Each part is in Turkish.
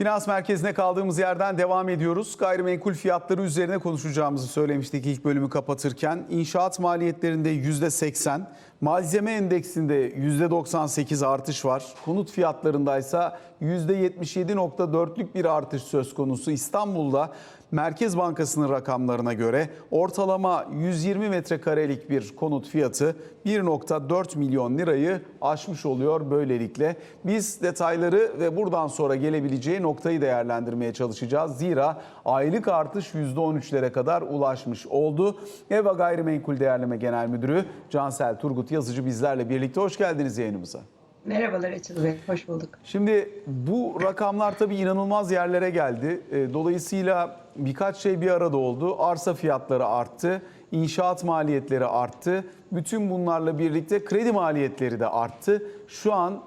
Finans merkezine kaldığımız yerden devam ediyoruz. Gayrimenkul fiyatları üzerine konuşacağımızı söylemiştik ilk bölümü kapatırken. İnşaat maliyetlerinde %80, malzeme endeksinde %98 artış var. Konut fiyatlarındaysa %77.4'lük bir artış söz konusu. İstanbul'da Merkez Bankası'nın rakamlarına göre ortalama 120 metrekarelik bir konut fiyatı 1.4 milyon lirayı aşmış oluyor böylelikle. Biz detayları ve buradan sonra gelebileceği noktayı değerlendirmeye çalışacağız. Zira aylık artış %13'lere kadar ulaşmış oldu. Eva Gayrimenkul Değerleme Genel Müdürü Cansel Turgut Yazıcı bizlerle birlikte. Hoş geldiniz yayınımıza. Merhabalar Açıl Bey, hoş bulduk. Şimdi bu rakamlar tabii inanılmaz yerlere geldi. E, Dolayısıyla birkaç şey bir arada oldu. Arsa fiyatları arttı, inşaat maliyetleri arttı. Bütün bunlarla birlikte kredi maliyetleri de arttı. Şu an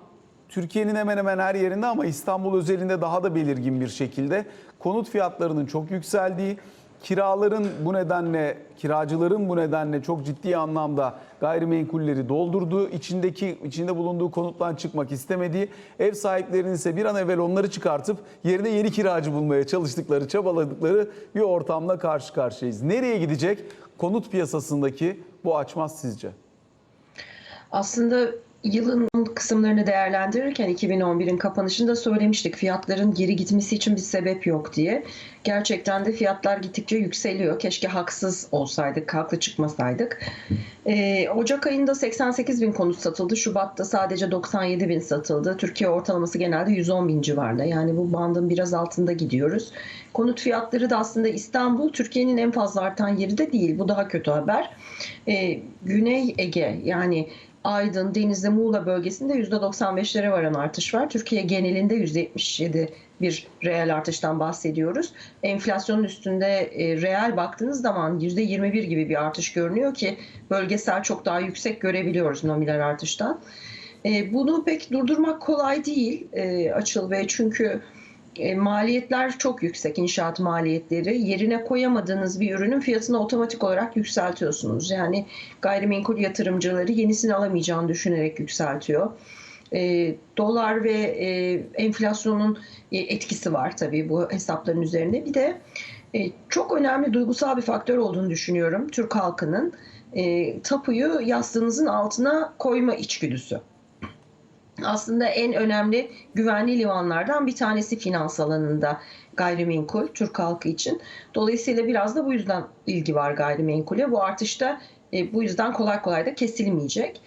Türkiye'nin hemen hemen her yerinde ama İstanbul özelinde daha da belirgin bir şekilde konut fiyatlarının çok yükseldiği, kiraların bu nedenle, kiracıların bu nedenle çok ciddi anlamda gayrimenkulleri doldurduğu, içindeki içinde bulunduğu konuttan çıkmak istemediği, ev sahiplerinin ise bir an evvel onları çıkartıp yerine yeni kiracı bulmaya çalıştıkları, çabaladıkları bir ortamla karşı karşıyayız. Nereye gidecek konut piyasasındaki bu açmaz sizce? Aslında yılın kısımlarını değerlendirirken 2011'in kapanışında söylemiştik fiyatların geri gitmesi için bir sebep yok diye. Gerçekten de fiyatlar gittikçe yükseliyor. Keşke haksız olsaydık, haklı çıkmasaydık. Ee, Ocak ayında 88 bin konut satıldı. Şubat'ta sadece 97 bin satıldı. Türkiye ortalaması genelde 110 bin civarında. Yani bu bandın biraz altında gidiyoruz. Konut fiyatları da aslında İstanbul Türkiye'nin en fazla artan yeri de değil. Bu daha kötü haber. Ee, Güney Ege yani Aydın, Denizli, Muğla bölgesinde %95'lere varan artış var. Türkiye genelinde %77 bir reel artıştan bahsediyoruz. Enflasyonun üstünde e, reel baktığınız zaman %21 gibi bir artış görünüyor ki bölgesel çok daha yüksek görebiliyoruz nominal artıştan. E, bunu pek durdurmak kolay değil e, Açıl Bey çünkü e, maliyetler çok yüksek inşaat maliyetleri. Yerine koyamadığınız bir ürünün fiyatını otomatik olarak yükseltiyorsunuz. Yani gayrimenkul yatırımcıları yenisini alamayacağını düşünerek yükseltiyor. E, dolar ve e, enflasyonun e, etkisi var tabii bu hesapların üzerinde. Bir de e, çok önemli duygusal bir faktör olduğunu düşünüyorum Türk halkının. E, tapuyu yastığınızın altına koyma içgüdüsü aslında en önemli güvenli limanlardan bir tanesi finans alanında gayrimenkul Türk halkı için. Dolayısıyla biraz da bu yüzden ilgi var gayrimenkule. Bu artışta e, bu yüzden kolay kolay da kesilmeyecek.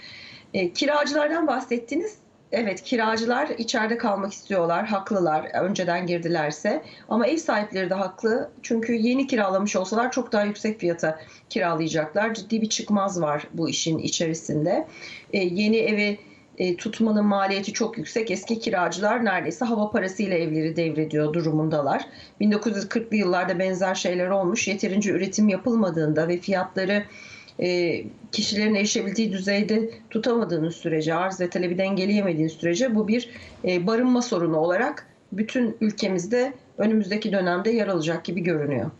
E, kiracılardan bahsettiniz. Evet kiracılar içeride kalmak istiyorlar, haklılar önceden girdilerse. Ama ev sahipleri de haklı çünkü yeni kiralamış olsalar çok daha yüksek fiyata kiralayacaklar. Ciddi bir çıkmaz var bu işin içerisinde. E, yeni evi e, tutmanın maliyeti çok yüksek. Eski kiracılar neredeyse hava parasıyla evleri devrediyor durumundalar. 1940'lı yıllarda benzer şeyler olmuş. Yeterince üretim yapılmadığında ve fiyatları e, kişilerin erişebildiği düzeyde tutamadığınız sürece, arz ve talebi dengeleyemediğiniz sürece bu bir e, barınma sorunu olarak bütün ülkemizde önümüzdeki dönemde yer alacak gibi görünüyor.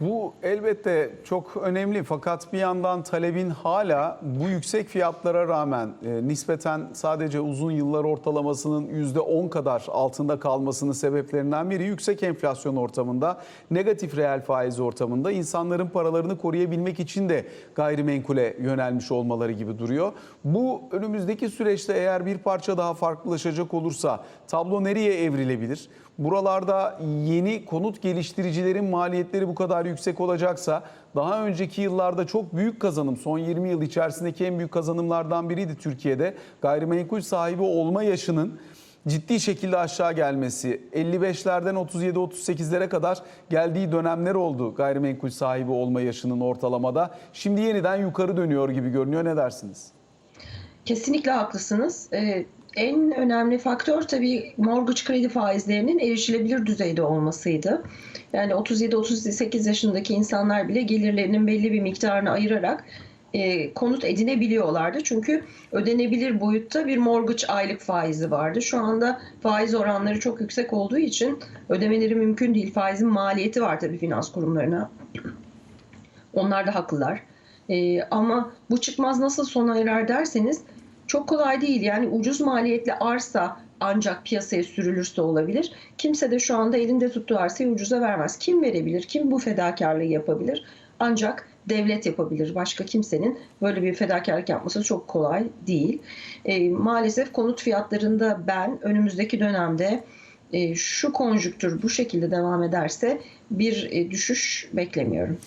Bu elbette çok önemli fakat bir yandan talebin hala bu yüksek fiyatlara rağmen e, nispeten sadece uzun yıllar ortalamasının %10 kadar altında kalmasının sebeplerinden biri yüksek enflasyon ortamında, negatif reel faiz ortamında insanların paralarını koruyabilmek için de gayrimenkule yönelmiş olmaları gibi duruyor. Bu önümüzdeki süreçte eğer bir parça daha farklılaşacak olursa tablo nereye evrilebilir? Buralarda yeni konut geliştiricilerin maliyetleri bu kadar yüksek olacaksa daha önceki yıllarda çok büyük kazanım son 20 yıl içerisindeki en büyük kazanımlardan biriydi Türkiye'de. Gayrimenkul sahibi olma yaşının ciddi şekilde aşağı gelmesi 55'lerden 37-38'lere kadar geldiği dönemler oldu gayrimenkul sahibi olma yaşının ortalamada. Şimdi yeniden yukarı dönüyor gibi görünüyor ne dersiniz? Kesinlikle haklısınız. Ee, en önemli faktör tabii mortgage kredi faizlerinin erişilebilir düzeyde olmasıydı. Yani 37-38 yaşındaki insanlar bile gelirlerinin belli bir miktarını ayırarak e, konut edinebiliyorlardı. Çünkü ödenebilir boyutta bir mortgage aylık faizi vardı. Şu anda faiz oranları çok yüksek olduğu için ödemeleri mümkün değil. Faizin maliyeti var tabii finans kurumlarına. Onlar da haklılar. E, ama bu çıkmaz nasıl sona erer derseniz çok kolay değil. Yani ucuz maliyetli arsa ancak piyasaya sürülürse olabilir. Kimse de şu anda elinde tuttuğu arsayı ucuza vermez. Kim verebilir? Kim bu fedakarlığı yapabilir? Ancak devlet yapabilir. Başka kimsenin böyle bir fedakarlık yapması çok kolay değil. E, maalesef konut fiyatlarında ben önümüzdeki dönemde e, şu konjüktür bu şekilde devam ederse bir e, düşüş beklemiyorum.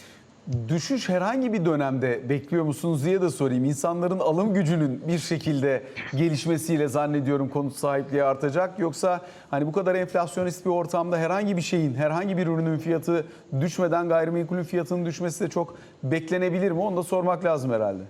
Düşüş herhangi bir dönemde bekliyor musunuz diye de sorayım. İnsanların alım gücünün bir şekilde gelişmesiyle zannediyorum konut sahipliği artacak. Yoksa hani bu kadar enflasyonist bir ortamda herhangi bir şeyin, herhangi bir ürünün fiyatı düşmeden gayrimenkulün fiyatının düşmesi de çok beklenebilir mi? Onu da sormak lazım herhalde.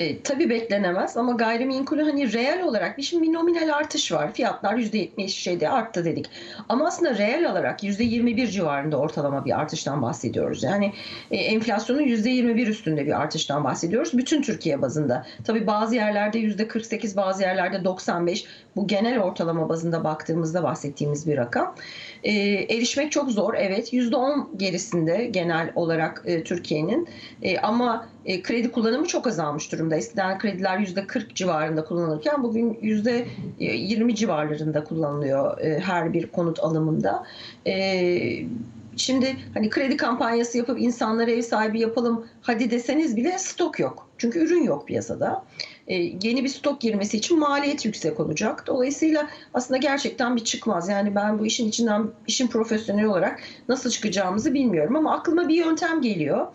E, tabii beklenemez ama gayrimenkulü hani reel olarak bir şimdi bir nominal artış var. Fiyatlar %70 şeyde arttı dedik. Ama aslında reel olarak %21 civarında ortalama bir artıştan bahsediyoruz. Yani e, enflasyonun %21 üstünde bir artıştan bahsediyoruz. Bütün Türkiye bazında. Tabii bazı yerlerde %48, bazı yerlerde 95. Bu genel ortalama bazında baktığımızda bahsettiğimiz bir rakam. E, erişmek çok zor. Evet %10 gerisinde genel olarak e, Türkiye'nin. E, ama e, kredi kullanımı çok azalmış durumda. Eskiden krediler %40 civarında kullanılırken bugün %20 civarlarında kullanılıyor e, her bir konut alımında. E, Şimdi hani kredi kampanyası yapıp insanlara ev sahibi yapalım hadi deseniz bile stok yok. Çünkü ürün yok piyasada. E, yeni bir stok girmesi için maliyet yüksek olacak. Dolayısıyla aslında gerçekten bir çıkmaz. Yani ben bu işin içinden işin profesyonel olarak nasıl çıkacağımızı bilmiyorum ama aklıma bir yöntem geliyor.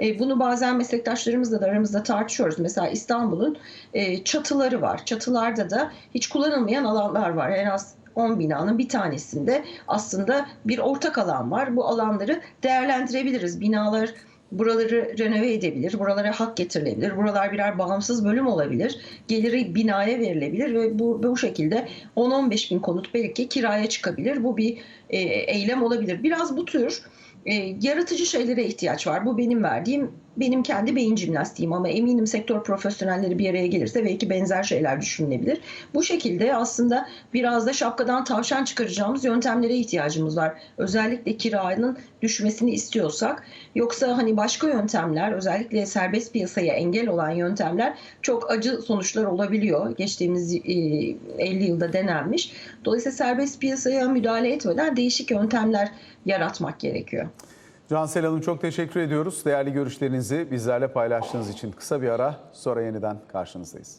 E, bunu bazen meslektaşlarımızla da aramızda tartışıyoruz. Mesela İstanbul'un e, çatıları var. Çatılarda da hiç kullanılmayan alanlar var. En az 10 binanın bir tanesinde aslında bir ortak alan var. Bu alanları değerlendirebiliriz. Binalar buraları renove edebilir, buralara hak getirilebilir, buralar birer bağımsız bölüm olabilir, geliri binaya verilebilir ve bu, bu şekilde 10-15 bin konut belki kiraya çıkabilir. Bu bir e, eylem olabilir. Biraz bu tür e, yaratıcı şeylere ihtiyaç var. Bu benim verdiğim, benim kendi beyin jimnastiğim ama eminim sektör profesyonelleri bir araya gelirse belki benzer şeyler düşünülebilir. Bu şekilde aslında biraz da şapkadan tavşan çıkaracağımız yöntemlere ihtiyacımız var. Özellikle kiranın düşmesini istiyorsak. Yoksa hani başka yöntemler, özellikle serbest piyasaya engel olan yöntemler çok acı sonuçlar olabiliyor. Geçtiğimiz e, 50 yılda denenmiş. Dolayısıyla serbest piyasaya müdahale etmeden değişik yöntemler yaratmak gerekiyor. Cansel Hanım çok teşekkür ediyoruz. Değerli görüşlerinizi bizlerle paylaştığınız için kısa bir ara sonra yeniden karşınızdayız.